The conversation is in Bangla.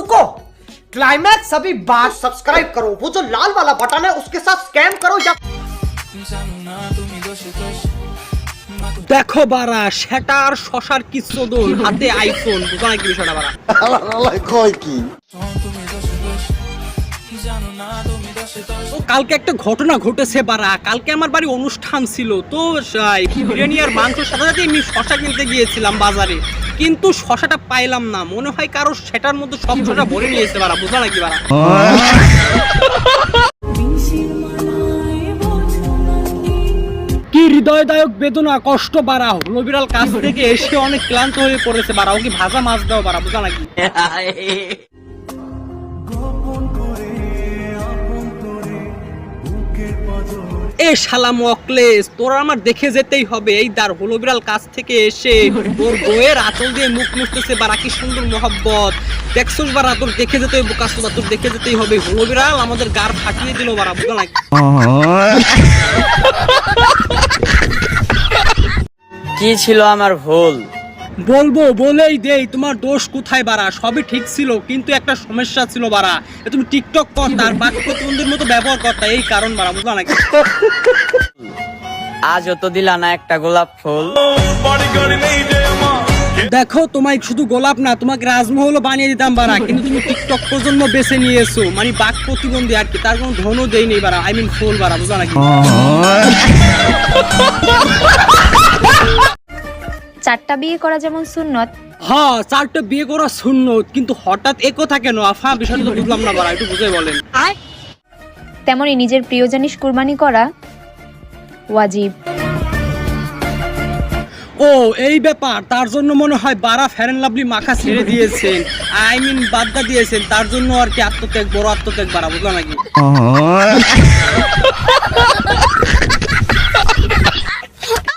रुको क्लाइमैक्स अभी बात सब्सक्राइब करो वो जो लाल वाला बटन है उसके साथ स्कैम करो या দেখো বারা সেটা আর শশার কিচ্ছদন হাতে আইফোন বুঝো নাকি বিষয়টা বারা কয় কি তো কালকে একটা ঘটনা ঘটেছে বারা কালকে আমার বাড়ি অনুষ্ঠান ছিল তো সেই বিরিয়ানি আর মাংসের সাথে সাথে আমি শশা কিনতে গিয়েছিলাম বাজারে কিন্তু শশাটা পাইলাম না। মনে হয় কারও সেটার মধ্যে সব শশা ভরে নিয়েছে বারা বুঝো নাকি বারা কি হৃদয়দায়ক বেদনা কষ্ট বাড়া। হলো বিড়াল কাছ থেকে এসে অনেক ক্লান্ত হয়ে পড়েছে বাড়া। ওকে ভাজা মাছ দাও বাড়া বুঝা নাকি? এ শালা মকলেস, তোর আমার দেখে যেতেই হবে। এই দার হলো বিড়াল কাছ থেকে এসে তোর বইয়ের আঁচল দিয়ে মুখ মুছতেছে বারা কি সুন্দর মহব্বত। দেখছোস বারা তোর দেখে যেতে হবে কাজ তোর দেখে যেতেই হবে। হলো বিড়াল আমাদের গার ফাটিয়ে দিল বারা বুঝা নাকি? কি ছিল আমার ভুল? বলব বলেই দেই তোমার দোষ কোথায় বাড়া? সবই ঠিক ছিল কিন্তু একটা সমস্যা ছিল বাড়া। তুমি টিকটক করতা আর বাকি প্রতিবন্ধীর মতো ব্যবহার করতা এই কারণ বাড়া বুঝলা নাকি? আজও তো দিলা না একটা গোলাপ ফুল। দেখো তোমায় শুধু গোলাপ না তোমাকে রাজমহলও বানিয়ে দিতাম বাড়া কিন্তু তুমি টিকটক প্রজন্ম বেছে নিয়েছো মানে বাক প্রতিবন্ধী আর কি তার কোনো ধনও দেয়নি বাড়া আই মিন ফুল বাড়া বুঝলা নাকি? চারটা বিয়ে করা যেমন সুন্নত? হ্যাঁ চারটা বিয়ে করা শূন্য কিন্তু হঠাৎ একো থাকে না আফা বিষয়টা তো বুঝলাম না বাড়া একটু বুঝে বলেন। তেমনি নিজের প্রিয় জিনিস কুরবানি করা ওয়াজিব। ও এই ব্যাপার তার জন্য মনে হয় বারা ফ্যারেন লাভলি মাখা ছেড়ে দিয়েছেন। আই মিন বাদ্দা দিয়েছেন তার জন্য আর কি আত্মত্যাগ বড় আত্মত্যাগ বাড়া বুঝলাম নাকি?